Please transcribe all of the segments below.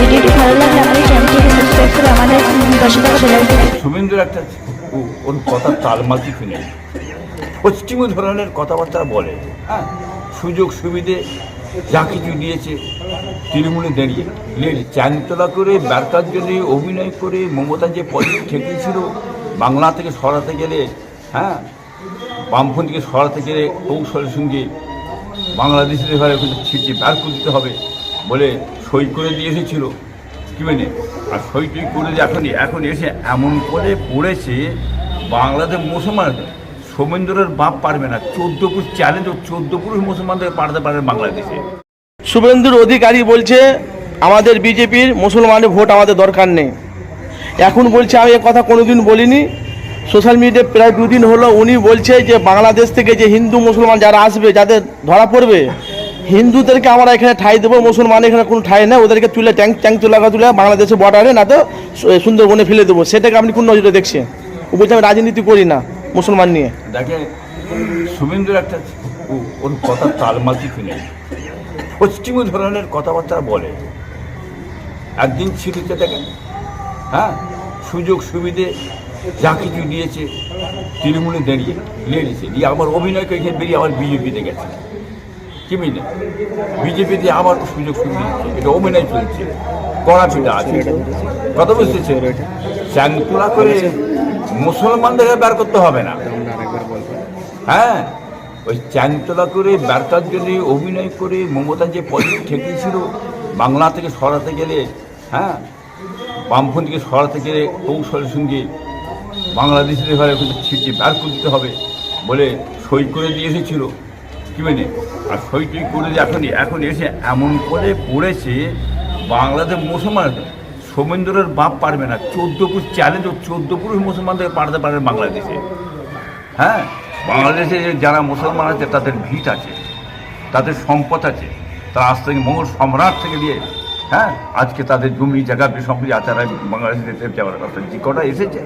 ভিডিওটি ভালো লাগলে আমাদের চ্যানেলটিকে সাবস্ক্রাইব করে আমাদের পাশে থাকা বেল শুভেন্দুর একটা তালমাল ধরনের কথাবার্তা বলে। হ্যাঁ সুযোগ সুবিধে যা কিছু দিয়েছে, তৃণমূলে দাঁড়িয়ে। লেল চ্যানতলা করে ব্যারকার জন্য অভিনয় করে, মমতা যে পদে ঠেকিয়েছিল বাংলা থেকে সরাতে গেলে হ্যাঁ? বামপন্থীকে সরাতে গেলে কৌশলের সঙ্গে বাংলাদেশের এবারে কিন্তু ছিটে বের করে দিতে হবে। বলে সই করে দিয়ে এসেছিল। কি মানে? আর সই টই করে এখন এখন এসে এমন করে পড়েছে বাংলাদেশ মুসলমান সোমেন্দ্রের বাপ পারবে না। চোদ্দ পুরুষ চ্যালেঞ্জ ও চোদ্দ পুরুষ মুসলমানদের পাঠাতে পারবে বাংলাদেশে। শুভেন্দুর অধিকারী বলছে, আমাদের বিজেপির মুসলমানের ভোট আমাদের দরকার নেই। এখন বলছে, আমি এ কথা কোনোদিন বলিনি। সোশ্যাল মিডিয়ায় প্রায় দুদিন হলো উনি বলছে যে, বাংলাদেশ থেকে যে হিন্দু মুসলমান যারা আসবে, যাদের ধরা পড়বে হিন্দুদেরকে আমরা এখানে ঠাই দেবো, মুসলমান এখানে কোনো ঠাই নেই, ওদেরকে তুলে ট্যাঙ্ক ট্যাঙ্ক তুলে তুলে বাংলাদেশের বর্ডারে না তো সুন্দরবনে ফেলে দেবো। সেটাকে আপনি কোন নজরে দেখছেন? ও বলছে আমি রাজনীতি করি না, মুসলমান নিয়ে। দেখে একটা ওর কথা তালমাল কিছু নেই পশ্চিমী ধরনের কথাবার্তা বলে। একদিন ছিল যে দেখেন হ্যাঁ সুযোগ সুবিধে যা কিছু দিয়েছে, তৃণমূলে দাঁড়িয়ে লেগেছে দিয়ে আবার অভিনয় করে বেরিয়ে আবার বিজেপিতে গেছে। কি বুঝলেন বিজেপিতে আবার সুযোগ সুবিধা এটা অভিনয় চলছে। কড়া পিঠা আছে। কথা বুঝতেছে চ্যাংতুলা করে মুসলমানদেরকে বের করতে হবে না। হ্যাঁ? ওই চ্যাংতলা করে ব্যর্থার জন্য অভিনয় করে মমতা যে পদে ঠেকিয়েছিল বাংলা থেকে সরাতে গেলে হ্যাঁ? বামপন্থীকে সরাতে গেলে কৌশলের সঙ্গে বাংলাদেশের এবারে কিন্তু ছিটে বের করে দিতে হবে বলে সই করে দিয়ে এসেছিল। কি মানে আর সই করে দিয়ে এখন এখন এসে এমন করে পড়েছে বাংলাদেশ মুসলমান সোমেন্দ্রের বাপ পারবে না। চোদ্দ পুরুষ চ্যালেঞ্জ চোদ্দ পুরুষ মুসলমানদের পাঠাতে পারবে বাংলাদেশে। হ্যাঁ? বাংলাদেশে যারা মুসলমান আছে, তাদের ভিট আছে, তাদের সম্পদ আছে, তারা আজ থেকে মোগল সম্রাট থেকে দিয়ে হ্যাঁ? আজকে তাদের জমি, জায়গা সম্পত্তি আছে, তারা বাংলাদেশে যাওয়ার কথা। যে কটা এসেছে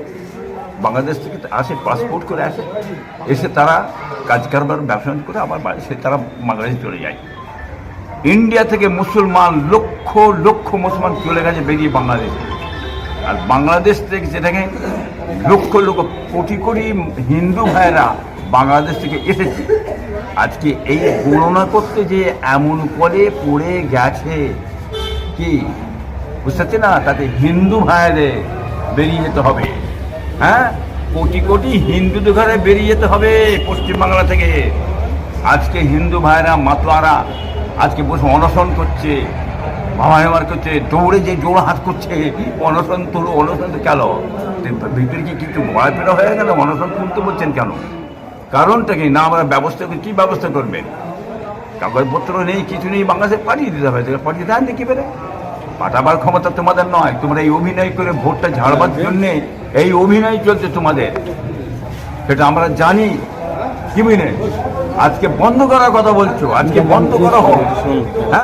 বাংলাদেশ থেকে আসে পাসপোর্ট করে আসে। এসে তারা কাজ কারবার, ব্যবসা করে আবার সে তারা বাংলাদেশে চলে যায়। ইন্ডিয়া থেকে মুসলমান লক্ষ লক্ষ মুসলমান চলে গেছে, বেরিয়ে বাংলাদেশে। আর বাংলাদেশ থেকে যেটাকে লক্ষ লক্ষ, কোটি কোটি হিন্দু ভাইরা বাংলাদেশ থেকে এসেছে। আজকে এই গণনা করতে যে এমন করে পড়ে গেছে কি? বুঝতে না? তাতে হিন্দু ভাইদের বেরিয়ে যেতে হবে। হ্যাঁ? কোটি কোটি হিন্দুদের ঘরে বেরিয়ে যেতে হবে পশ্চিমবাংলা থেকে। আজকে হিন্দু ভাইরা মাতোয়ারা আজকে বসে অনশন করছে। বাবা হেমার করছে, দৌড়ে যে জোড় হাত করছে, অনশন তোর অনশন তো কেন? ভিতরে কি কিছু ভয় ভয়পেরা হয়ে গেল? অনশন তুলতে বলছেন কেন? কারণটা কি? না আমরা ব্যবস্থা করি কী ব্যবস্থা করবেন? কাগজপত্র নেই, কিছু নেই, বাংলাদেশে পাঠিয়ে দিতে হবে। পাঠিয়ে দেন দেখি বেড়ে। পাঠাবার ক্ষমতা তোমাদের নয় তোমরা এই অভিনয় করে ভোটটা ঝাড়বার জন্যে এই অভিনয় চলছে তোমাদের। সেটা আমরা জানি। কি বুঝলেন আজকে বন্ধ করার কথা বলছো আজকে বন্ধ করা হোক হ্যাঁ?